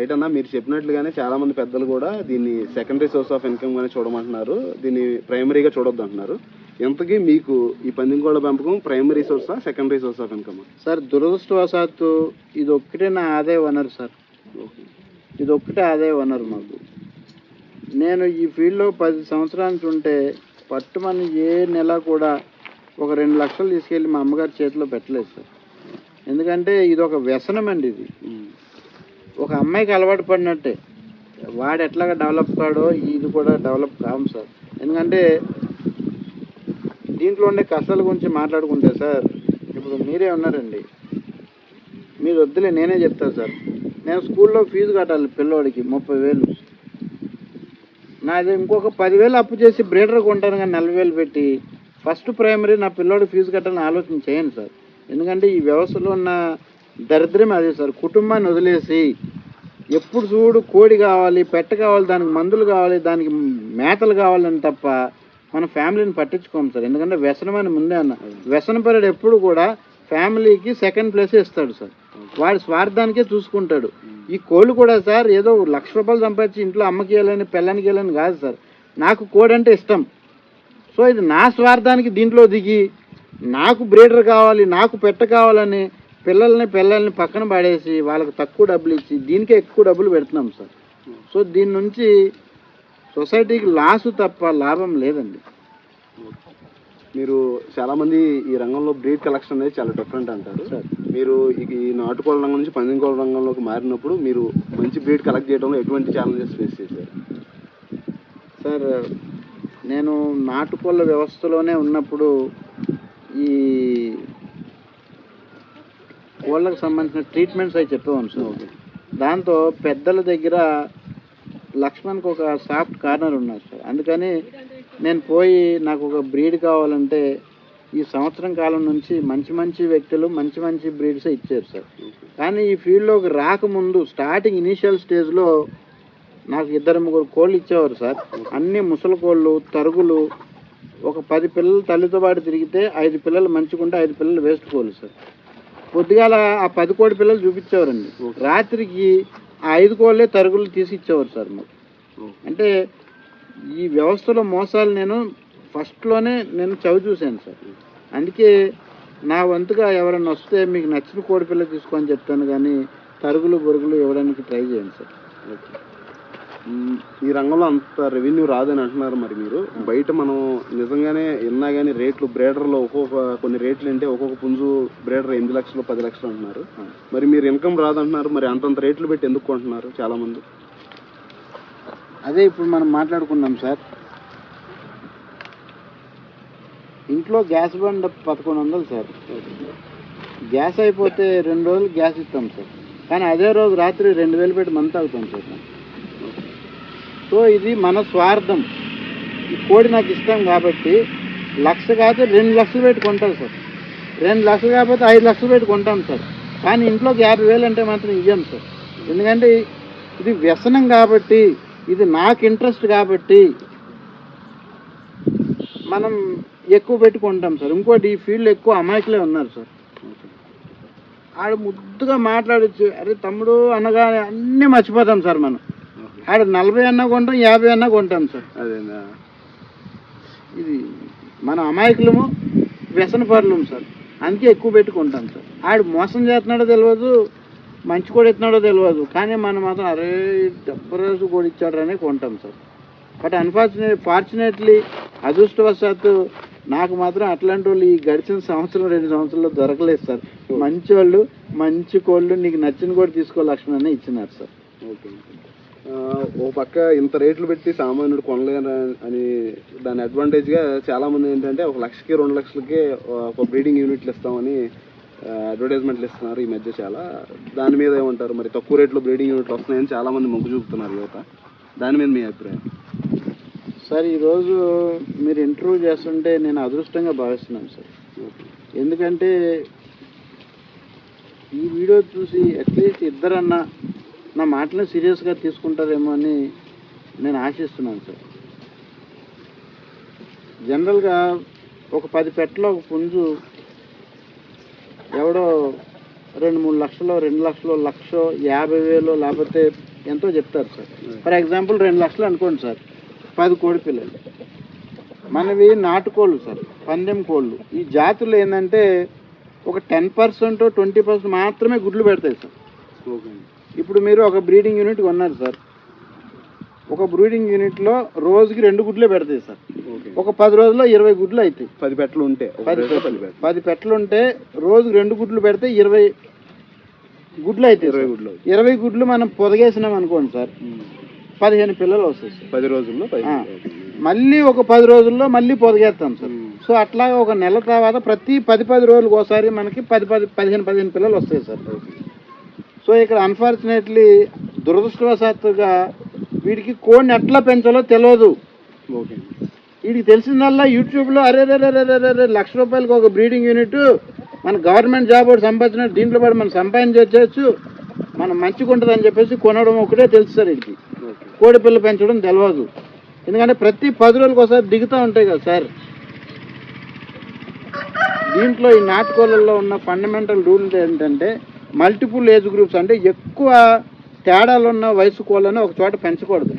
Right అన్న మీరు చెప్పినట్లుగానే చాలా మంది పెద్దలు కూడా దీన్ని సెకండరీ సోర్స్ ఆఫ్ ఇన్కమ్ గానే చూడమంటున్నారు. దీన్ని ప్రైమరీగా చూడొద్దు అంటున్నారు. ఎంతకీ మీకు ఈ పందింకోళ్ళ పెంపకం primary సోర్సా secondary source of income sir దురదృష్టవశాత్తు ఇది ఒక్కటే నా ఆదాయ వనరు సార్. ఇది ఒక్కటే ఆదాయ వనరు మాకు. నేను ఈ ఫీల్డ్లో పది సంవత్సరాల నుంచి ఉంటే పట్టుమని ఏ నెల కూడా ఒక రెండు లక్షలు తీసుకెళ్ళి మా అమ్మగారి చేతిలో పెట్టలేదు సార్. ఎందుకంటే ఇది ఒక వ్యసనం అండి ఇది ఒక అమ్మాయికి అలవాటు పడినట్టే. వాడు ఎట్లాగా డెవలప్ కాడో ఇది కూడా డెవలప్ కాము సార్. ఎందుకంటే దీంట్లో ఉండే కష్టాల గురించి మాట్లాడుకుంటే సార్ ఇప్పుడు మీరే ఉన్నారండి. మీరు వద్దులే నేనే చెప్తాను సార్. నేను స్కూల్లో ఫీజు కట్టాలి పిల్లోడికి ముప్పై వేలు. నాది ఇంకొక పదివేలు అప్పు చేసి బ్రేడర్ కొంటాను కానీ నలభై వేలు పెట్టి ఫస్ట్ ప్రైమరీ నా పిల్లోడి ఫీజు కట్టాలని ఆలోచన చేయండి సార్. ఎందుకంటే ఈ వ్యవస్థలో ఉన్న దరిద్రం అదే సార్. కుటుంబాన్ని వదిలేసి ఎప్పుడు చూడు కోడి కావాలి పెట్ట కావాలి దానికి మందులు కావాలి దానికి మేతలు కావాలని తప్ప మన ఫ్యామిలీని పట్టించుకోము సార్. ఎందుకంటే వ్యసనం అని ముందే అన్న. వ్యసనపరుడు ఎప్పుడు కూడా ఫ్యామిలీకి సెకండ్ ప్లేస్ ఇస్తాడు సార్. వాడి స్వార్థానికే చూసుకుంటాడు. ఈ కోళ్ళు కూడా సార్ ఏదో లక్ష రూపాయలు సంపాదించి ఇంట్లో అమ్మకి వెళ్ళని పిల్లానికి వెళ్ళని కాదు సార్. నాకు కోడి అంటే ఇష్టం. సో ఇది నా స్వార్థానికి దీంట్లో దిగి నాకు బ్రీడర్ కావాలి నాకు పెట్ట కావాలని పిల్లల్ని పిల్లల్ని పక్కన పడేసి వాళ్ళకి తక్కువ డబ్బులు ఇచ్చి దీనికే ఎక్కువ డబ్బులు పెడుతున్నాం సార్. సో దీని నుంచి సొసైటీకి లాసు తప్ప లాభం లేదండి. మీరు చాలా మంది ఈ రంగంలో బ్రీడ్ కలెక్షన్ అనేది చాలా డిఫరెంట్ అంటారు. సార్. మీరు ఈ ఈ నాటుకోళ్ళ రంగం నుంచి పందింకోళ్ళ రంగంలోకి మారినప్పుడు మీరు మంచి బ్రీడ్ కలెక్ట్ చేయడంలో ఎటువంటి ఛాలెంజెస్ ఫేస్ చేశారు? సార్ నేను నాటుకోళ్ళ వ్యవస్థలోనే ఉన్నప్పుడు ఈ కోళ్ళకు సంబంధించిన ట్రీట్మెంట్స్ అవి చెప్పేవాను సార్. దాంతో పెద్దల దగ్గర లక్ష్మణ్కి ఒక సాఫ్ట్ కార్నర్ ఉన్నారు సార్. అందుకని నేను పోయి నాకు ఒక బ్రీడ్ కావాలంటే ఈ సంవత్సరం కాలం నుంచి మంచి మంచి వ్యక్తులు మంచి మంచి బ్రీడ్స్ ఇచ్చారు సార్. కానీ ఈ ఫీల్డ్లోకి రాకముందు స్టార్టింగ్ ఇనీషియల్ స్టేజ్లో నాకు ఇద్దరు ముగ్గురు కోళ్ళు ఇచ్చేవారు సార్. అన్ని ముసలి కోళ్ళు తరుగులు ఒక పది పిల్లలు తల్లితో పాటు తిరిగితే ఐదు పిల్లలు మంచిగుంటే ఐదు పిల్లలు వేస్ట్ కోళ్ళు సార్. పొద్దుగాల ఆ పది కోడి పిల్లలు చూపించేవారండి. రాత్రికి ఆ ఐదు కోళ్ళే తరుగులు తీసి ఇచ్చేవారు సార్ మాకు. అంటే ఈ వ్యవస్థలో మోసాలు నేను ఫస్ట్లోనే నేను చవి చూశాను సార్. అందుకే నా వంతుగా ఎవరైనా వస్తే మీకు నచ్చిన కోడి పిల్ల తీసుకోని చెప్తాను కానీ తరుగులు బొరుగులు ఇవ్వడానికి ట్రై చేయండి సార్. మ్మ్. ఈ రంగంలో అంత రెవెన్యూ రాదని అంటున్నారు మరి మీరు. బయట మనం నిజంగానే విన్నా కానీ రేట్లు బ్రేడర్లో ఒక్కొక్క కొన్ని రేట్లు అంటే ఒక్కొక్క పుంజు బ్రేడర్ ఎనిమిది లక్షలు పది లక్షలు అంటున్నారు. మరి మీరు ఇన్కమ్ రాదంటున్నారు మరి అంతంత రేట్లు పెట్టి ఎందుకు కొంటున్నారు చాలామంది? అదే ఇప్పుడు మనం మాట్లాడుకున్నాం సార్. ఇంట్లో గ్యాస్ బండ్ పదకొండు వందలు సార్. గ్యాస్ అయిపోతే రెండు రోజులు గ్యాస్ ఇస్తాం సార్. కానీ అదే రోజు రాత్రి రెండు వేలు పెట్టి మంత్ అవుతాం సార్. సో ఇది మన స్వార్థం. ఈ కోడి నాకు ఇష్టం కాబట్టి లక్ష కాదు రెండు లక్షలు పెట్టి కొంటాం సార్. రెండు లక్షలు కాకపోతే ఐదు లక్షలు పెట్టి కొంటాం సార్. కానీ ఇంట్లోకి యాభై వేలు అంటే మాత్రం ఇయ్యం సార్. ఎందుకంటే ఇది వ్యసనం కాబట్టి ఇది నాకు ఇంట్రెస్ట్ కాబట్టి మనం ఎక్కువ పెట్టుకుంటాం సార్. ఇంకోటి ఈ ఫీల్డ్ ఎక్కువ అమాయకులే ఉన్నారు సార్. ఆడ ముద్దుగా మాట్లాడచ్చు. అరే తమ్ముడు అనగానే అన్నీ మర్చిపోతాం సార్ మనం. ఆడ నలభై అన్నా కొంటాం యాభై అన్నా కొంటాం సార్. అదేనా? ఇది మన అమాయకులము వ్యసన పరులము సార్. అందుకే ఎక్కువ పెట్టుకుంటాం సార్. ఆడు మోసం చేస్తున్నాడో తెలియదు మంచి కూడా ఇస్తున్నాడో తెలియదు కానీ మనం మాత్రం అరే డబ్బు కూడా ఇచ్చాడు అనే కొంటాం సార్. బట్ అన్ఫార్చునేట్ ఫార్చునేట్లీ అదృష్టవశాత్తు నాకు మాత్రం అట్లాంటి వాళ్ళు ఈ గడిచిన సంవత్సరం రెండు సంవత్సరాల్లో దొరకలేదు సార్. మంచి వాళ్ళు మంచి కోళ్ళు నీకు నచ్చిన కూడా తీసుకో లక్ష్మణ్ అని ఇచ్చినారు సార్. ఓకే ఓ పక్క ఇంత రేట్లు పెట్టి సామాన్యుడు కొనలేరు అని దాని అడ్వాంటేజ్గా చాలా మంది ఏంటంటే ఒక లక్షకి రెండు లక్షలకి ఒక బ్రీడింగ్ యూనిట్లు ఇస్తామని అడ్వర్టైజ్మెంట్లు ఇస్తున్నారు ఈ మధ్య చాలా. దాని మీద ఏమంటారు? మరి తక్కువ రేట్లో బ్రీడింగ్ యూనిట్లు వస్తున్నాయని చాలా మంది మొగ్గు చూపుతున్నారు యువత. దాని మీద మీ అభిప్రాయం? సార్ ఈరోజు మీరు ఇంటర్వ్యూ చేస్తుంటే నేను అదృష్టంగా భావిస్తున్నాను సార్. ఎందుకంటే ఈ వీడియో చూసి అట్లీస్ట్ ఇద్దరన్నా నా మాటలు సీరియస్గా తీసుకుంటారేమో అని నేను ఆశిస్తున్నాను సార్. జనరల్గా ఒక పది పెట్టలో ఒక పుంజు ఎవడో రెండు మూడు లక్షలు రెండు లక్షలు లక్ష యాభై వేలు లేకపోతే ఎంతో చెప్తారు సార్. ఫర్ ఎగ్జాంపుల్ రెండు లక్షలు అనుకోండి సార్. పది కోడి పిల్లలు. మనవి నాటుకోళ్ళు సార్. పందెం కోళ్ళు. ఈ జాతులు ఏంటంటే ఒక టెన్ పర్సెంట్ ట్వంటీ పర్సెంట్ మాత్రమే గుడ్లు పెడతాయి సార్. ఓకే ఇప్పుడు మీరు ఒక బ్రీడింగ్ యూనిట్ కొన్నారు సార్. ఒక బ్రీడింగ్ యూనిట్లో రోజుకి రెండు గుడ్లే పెడతాయి సార్. ఒక పది రోజుల్లో ఇరవై గుడ్లు అవుతాయి పది పెట్టలు ఉంటే పది పెట్టలు ఉంటే రోజుకి రెండు గుడ్లు పెడితే ఇరవై గుడ్లు అవుతాయి ఇరవై. గుడ్లు ఇరవై గుడ్లు మనం పొదగేసినాం అనుకోండి సార్. పదిహేను పిల్లలు వస్తాయి సార్. పది రోజుల్లో. మళ్ళీ ఒక పది రోజుల్లో మళ్ళీ పొదగేస్తాం సార్. సో అట్లా ఒక నెల తర్వాత ప్రతి పది పది రోజులకు ఒకసారి మనకి పది పది పదిహేను పదిహేను పిల్లలు వస్తాయి సార్. సో ఇక్కడ అన్ఫార్చునేట్లీ దురదృష్టవశాత్తుగా వీడికి కోడిని ఎట్లా పెంచాలో తెలియదు ఓకే. వీడికి తెలిసిందల్లా యూట్యూబ్లో అరే రే రే రే రే లక్ష రూపాయలకి ఒక బ్రీడింగ్ యూనిట్ మన గవర్నమెంట్ జాబ్ ఒకటి సంపాదించిన దీంట్లో పడి మనం సంపాదించవచ్చు మనం మంచిగా ఉంటుంది అని చెప్పేసి కొనడం ఒకటే తెలుసు సార్ వీడికి. కోడి పిల్ల పెంచడం తెలియదు ఎందుకంటే ప్రతి పది రోజులకు ఒకసారి దిగుతూ ఉంటాయి కదా సార్. దీంట్లో ఈ నాటుకోళ్ళల్లో ఉన్న ఫండమెంటల్ రూల్ ఏంటంటే మల్టిపుల్ ఏజ్ గ్రూప్స్ అంటే ఎక్కువ తేడాలు ఉన్న వయసు కోళ్ళని ఒక చోట పెంచకూడదు.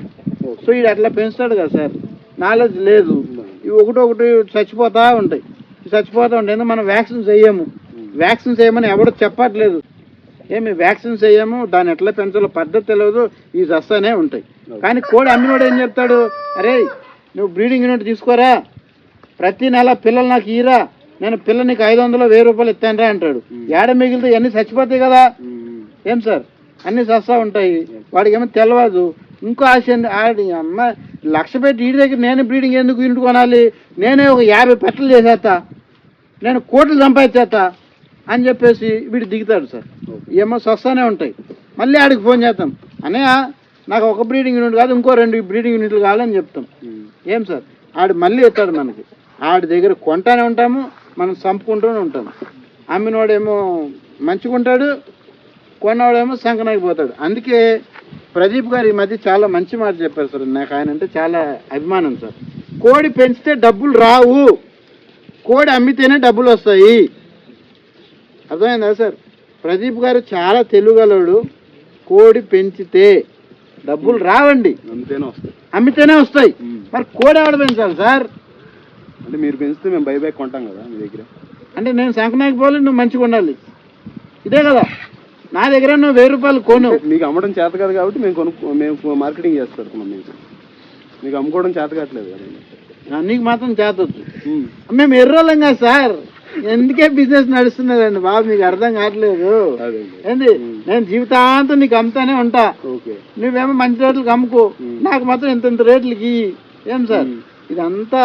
సో ఇది అట్లా పెంచుతాడు కదా సార్. నాలెడ్జ్ లేదు. ఇవి ఒకటి ఒకటి చచ్చిపోతా ఉంటాయి. ఇవి చచ్చిపోతా ఉంటాయి. మనం వ్యాక్సిన్స్ వేయము వ్యాక్సిన్స్ వేయమని ఎవడు చెప్పట్లేదు. ఏమి వ్యాక్సిన్స్ వేయము దాన్ని ఎట్లా పెంచాలో పద్ధతి తెలియదు. ఇవి చస్తానే ఉంటాయి. కానీ కోడి అమ్మినోడు ఏం చెప్తాడు? అరే నువ్వు బ్రీడింగ్ యూనిట్ తీసుకోరా? ప్రతి నెల పిల్లలు నాకు ఈరా నేను పిల్ల నీకు ఐదు వందలు వెయ్యి రూపాయలు ఇస్తానురా అంటాడు. ఏడ మిగిలితే అన్నీ చచ్చిపోతాయి కదా? ఏం సార్? అన్నీ సస్తా ఉంటాయి. వాడికి ఏమో తెలియదు ఇంకో ఆశ ఆడి అమ్మ లక్ష పెట్టి వీడి దగ్గర నేను బ్రీడింగ్ ఎందుకు యూనిట్ కొనాలి? నేనే ఒక యాభై పెట్టలు చేసేస్తా. నేను కోట్లు సంపాదించేస్తా అని చెప్పేసి వీడు దిగుతాడు సార్. ఏమో సస్తానే ఉంటాయి. మళ్ళీ ఆడికి ఫోన్ చేస్తాం. అన్నయ్య నాకు ఒక బ్రీడింగ్ యూనిట్ కాదు ఇంకో రెండు బ్రీడింగ్ యూనిట్లు కావాలని చెప్తాం. ఏం సార్? ఆడు మళ్ళీ ఎత్తాడు మనకి. ఆడి దగ్గర కొంటానే ఉంటాము మనం చంపుకుంటూనే ఉంటాము అమ్మినోడేమో మంచిగా ఉంటాడు కొన్నవాడేమో సంకనాగిపోతాడు అందుకే ప్రదీప్ గారు ఈ మధ్య చాలా మంచి మాట చెప్పారు సార్. నాకు ఆయన అంటే చాలా అభిమానం సార్. కోడి పెంచితే డబ్బులు రావు. కోడి అమ్మితేనే డబ్బులు వస్తాయి. అర్థమైందా సార్? ప్రదీప్ గారు చాలా తెలుగలడు కోడి పెంచితే డబ్బులు రావండి. అమ్మితేనే వస్తాయి. మరి కోడి ఎవడ పెంచాలి సార్? అంటే మీరు పెంచితే మేము బైబ్యాక్ కొంటాం కదా మీ దగ్గర? అంటే నేను సంకనాకి పోవాలి నువ్వు మంచిగా ఉండాలి. ఇదే కదా. నా దగ్గర నువ్వు వెయ్యి రూపాయలు కొను. మీకు అమ్మడం చేత కాదు కాబట్టి మేము కొను మేము మార్కెటింగ్ చేసి పెడుతున్నాం మీకు. మీకు అమ్ముకోవడం చేత కావట్లేదు కదా నీకు మాత్రం చేతొచ్చు మేము ఎర్రోళ్ళం కదా సార్. ఎందుకే బిజినెస్ నడుస్తున్నదండి బాబు మీకు అర్థం కావట్లేదు. ఏంది? నేను జీవితాంతం నీకు అమ్ముతానే ఉంటా. ఓకే. నువ్వేమో మంచి రేట్లకు అమ్ముకో. మ్మ్. నాకు మాత్రం ఇంత ఇంత రేట్లకి. ఏం సార్. ఇదంతా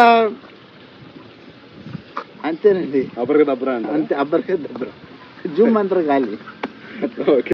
అంతేనండి. అబ్బరగా దబ్బరా అంటే అంతే అబ్బరికే దబ్బర. జూమ్ మంత్రం గాలి. ఓకే.